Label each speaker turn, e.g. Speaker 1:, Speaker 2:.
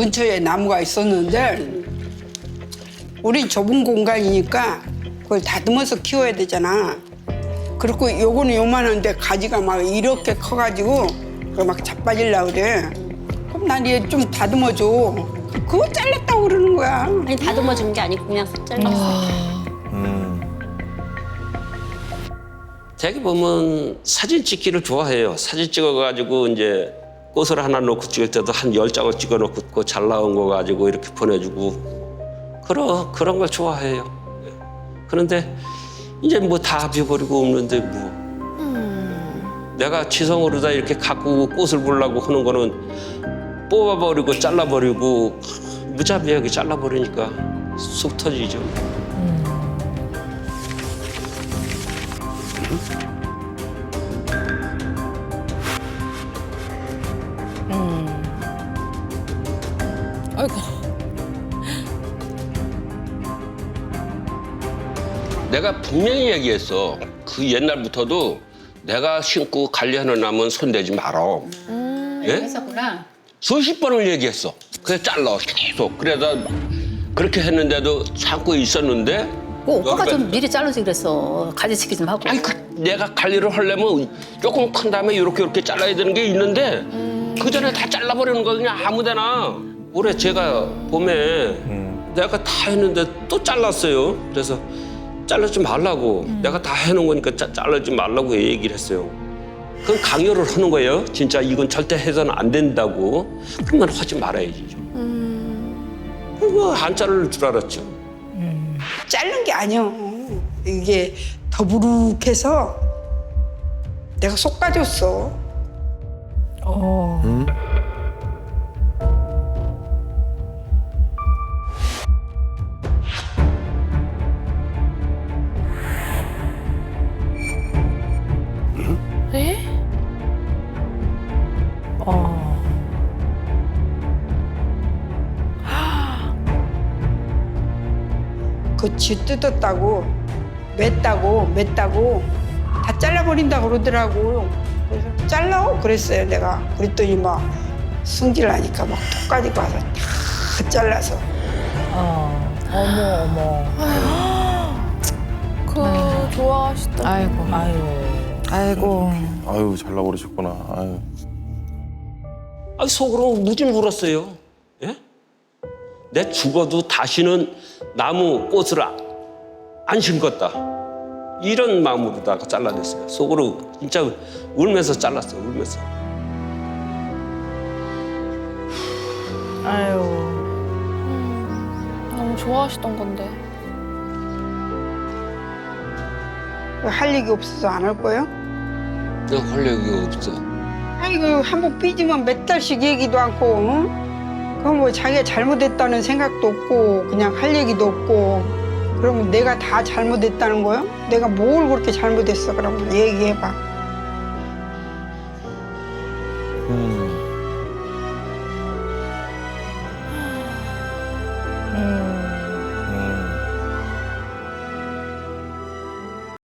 Speaker 1: 근처에 나무가 있었는데 우리 좁은 공간이니까 그걸 다듬어서 키워야 되잖아. 그리고 요거는 요만한데 가지가 막 이렇게 커가지고 막 자빠질라 그래. 그럼 난 얘 좀 다듬어줘. 그거 잘랐다고 그러는 거야.
Speaker 2: 아니 다듬어 준 게 아니고 그냥 잘랐어.
Speaker 3: 되게 보면 사진 찍기를 좋아해요. 사진 찍어가지고 이제 꽃을 하나 놓고 찍을 때도 한 열 장을 찍어 놓고 그거 잘 나온 거 가지고 이렇게 보내주고 그런 그런 걸 좋아해요. 그런데 이제 뭐 다 비워버리고 없는데 뭐 내가 지성으로 다 이렇게 갖고 꽃을 보려고 하는 거는 뽑아버리고 잘라버리고 무자비하게 잘라버리니까 속 터지죠.
Speaker 4: 아이고.
Speaker 3: 내가 분명히 얘기했어. 그 옛날부터도 내가 신고 관리하는 나무는 손대지 말아. 예?
Speaker 5: 했었구나.
Speaker 3: 수십 번을 얘기했어. 그래 잘라 계속. 그래다 그렇게 했는데도 참고 있었는데.
Speaker 5: 그 오빠가 좀 미리 자르지 그랬어. 가지치기 좀 하고.
Speaker 3: 아니 그 내가 관리를 하려면 조금 큰 다음에 이렇게 이렇게 잘라야 되는 게 있는데 그 전에 다 잘라버리는 거 그냥 아무데나. 올해 제가 봄에 내가 다 했는데 또 잘랐어요. 그래서 잘라지 말라고. 내가 다 해놓은 거니까 자, 잘라지 말라고 얘기를 했어요. 그건 강요를 하는 거예요. 진짜 이건 절대 해서는 안 된다고. 그러면 하지 말아야지. 그거 안 자를 줄 알았죠.
Speaker 1: 자른 게 아니야. 이게 더부룩해서 내가 속 빠졌어.
Speaker 4: 에?
Speaker 1: 그 쥐 뜯었다고 맸다고 맸다고 다 잘라버린다 그러더라고. 그래서 잘라 그랬어요 내가. 그랬더니 막 승질나니까 막 톡까지 가서 다 잘라서.
Speaker 4: 어. 어머 어머.
Speaker 6: 그 좋아하시다.
Speaker 4: 아이고. 아이고. 아이고.
Speaker 7: 아유 잘라버리셨구나. 아유.
Speaker 3: 아, 속으로 무진 울었어요. 예? 내 죽어도 다시는 나무 꽃을 아- 안 심겠다. 이런 마음으로다가 잘라냈어요. 속으로 진짜 울면서 잘랐어, 울면서.
Speaker 4: 아유.
Speaker 6: 너무 좋아하시던 건데.
Speaker 1: 할 얘기 없어서 안 할 거예요?
Speaker 3: 내가 할 얘기가 없어.
Speaker 1: 아이고 한번 삐지면 몇 달씩 얘기도 않고 응? 그럼 뭐 자기가 잘못했다는 생각도 없고 그냥 할 얘기도 없고 그러면 내가 다 잘못했다는 거요? 내가 뭘 그렇게 잘못했어 그러면 얘기해봐